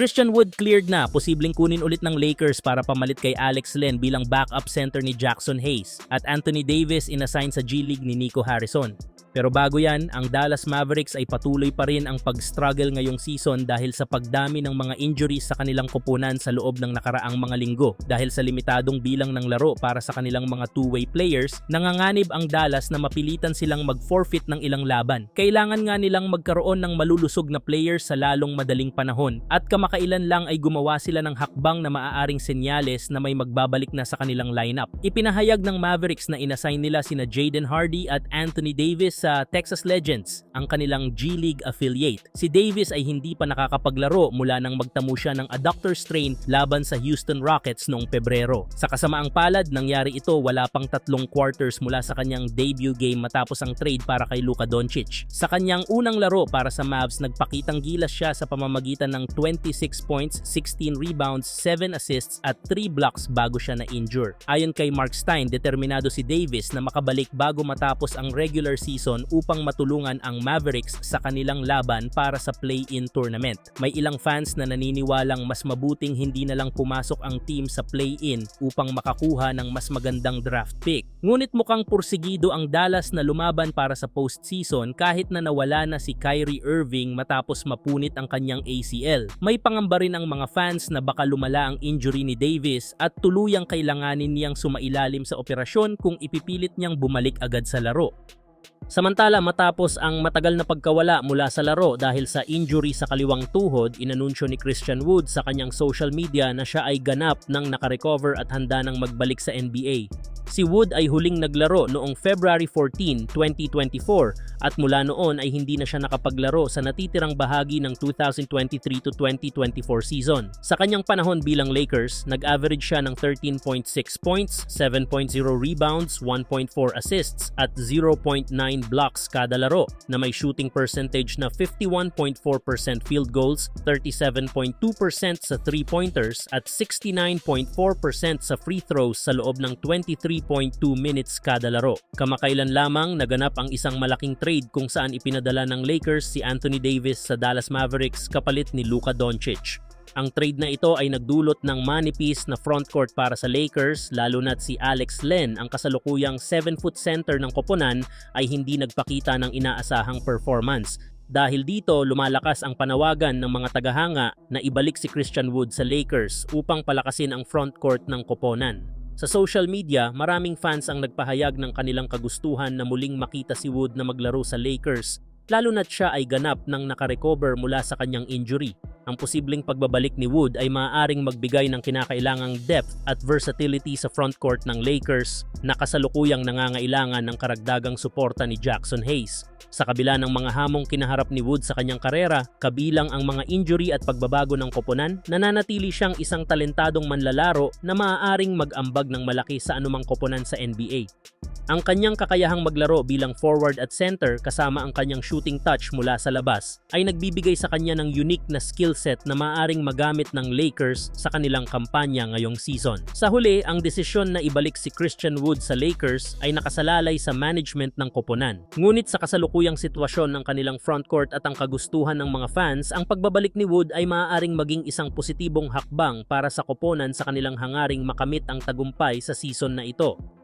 Christian Wood cleared na posibleng kunin ulit ng Lakers para pamalit kay Alex Len bilang backup center ni Jackson Hayes at Anthony Davis inassign sa G League ni Nico Harrison. Pero bago yan, ang Dallas Mavericks ay patuloy pa rin ang pag-struggle ngayong season dahil sa pagdami ng mga injuries sa kanilang kupunan sa loob ng nakaraang mga linggo. Dahil sa limitadong bilang ng laro para sa kanilang mga two-way players, nanganganib ang Dallas na mapilitan silang mag-forfeit ng ilang laban. Kailangan nga nilang magkaroon ng malulusog na players sa lalong madaling panahon at kamakailan lang ay gumawa sila ng hakbang na maaaring senyales na may magbabalik na sa kanilang lineup. Ipinahayag ng Mavericks na inassign nila sina Jaden Hardy at Anthony Davis sa Texas Legends, ang kanilang G League affiliate. Si Davis ay hindi pa nakakapaglaro mula nang magtamo siya ng adductor strain laban sa Houston Rockets noong Pebrero. Sa kasamaang palad, nangyari ito wala pang tatlong quarters mula sa kanyang debut game matapos ang trade para kay Luka Doncic. Sa kanyang unang laro para sa Mavs, nagpakitang gilas siya sa pamamagitan ng 26 points, 16 rebounds, 7 assists at 3 blocks bago siya na-injure. Ayon kay Mark Stein, determinado si Davis na makabalik bago matapos ang regular season upang matulungan ang Mavericks sa kanilang laban para sa play-in tournament. May ilang fans na naniniwalang mas mabuting hindi na lang pumasok ang team sa play-in upang makakuha ng mas magandang draft pick. Ngunit mukhang pursigido ang Dallas na lumaban para sa postseason kahit na nawala na si Kyrie Irving matapos mapunit ang kanyang ACL. May pangamba rin ang mga fans na baka lumala ang injury ni Davis at tuluyang kailanganin niyang sumailalim sa operasyon kung ipipilit niyang bumalik agad sa laro. Samantala matapos ang matagal na pagkawala mula sa laro dahil sa injury sa kaliwang tuhod, inanunsyo ni Christian Wood sa kanyang social media na siya ay ganap ng nakarecover at handa ng magbalik sa NBA. Si Wood ay huling naglaro noong February 14, 2024 at mula noon ay hindi na siya nakapaglaro sa natitirang bahagi ng 2023 to 2024 season. Sa kanyang panahon bilang Lakers, nag-average siya ng 13.6 points, 7.0 rebounds, 1.4 assists at 0.9 blocks kada laro na may shooting percentage na 51.4% field goals, 37.2% sa three-pointers at 69.4% sa free throws sa loob ng 23 3.2 minutes kada laro. Kamakailan lamang naganap ang isang malaking trade kung saan ipinadala ng Lakers si Anthony Davis sa Dallas Mavericks kapalit ni Luka Doncic. Ang trade na ito ay nagdulot ng manipis na frontcourt para sa Lakers lalo na't si Alex Len ang kasalukuyang 7-foot center ng koponan ay hindi nagpakita ng inaasahang performance. Dahil dito, lumalakas ang panawagan ng mga tagahanga na ibalik si Christian Wood sa Lakers upang palakasin ang frontcourt ng koponan. Sa social media, maraming fans ang nagpahayag ng kanilang kagustuhan na muling makita si Wood na maglaro sa Lakers, lalo na't siya ay ganap ng nakarecover mula sa kanyang injury. Ang posibleng pagbabalik ni Wood ay maaaring magbigay ng kinakailangang depth at versatility sa frontcourt ng Lakers na kasalukuyang nangangailangan ng karagdagang suporta ni Jackson Hayes. Sa kabila ng mga hamong kinaharap ni Wood sa kanyang karera, kabilang ang mga injury at pagbabago ng koponan, nananatili siyang isang talentadong manlalaro na maaaring mag-ambag ng malaki sa anumang koponan sa NBA. Ang kanyang kakayahang maglaro bilang forward at center kasama ang kanyang shooting touch mula sa labas ay nagbibigay sa kanya ng unique na skill set na maaaring magamit ng Lakers sa kanilang kampanya ngayong season. Sa huli, ang desisyon na ibalik si Christian Wood sa Lakers ay nakasalalay sa management ng koponan. Ngunit sa kasalukuyang sitwasyon ng kanilang frontcourt at ang kagustuhan ng mga fans, ang pagbabalik ni Wood ay maaaring maging isang positibong hakbang para sa koponan sa kanilang hangaring makamit ang tagumpay sa season na ito.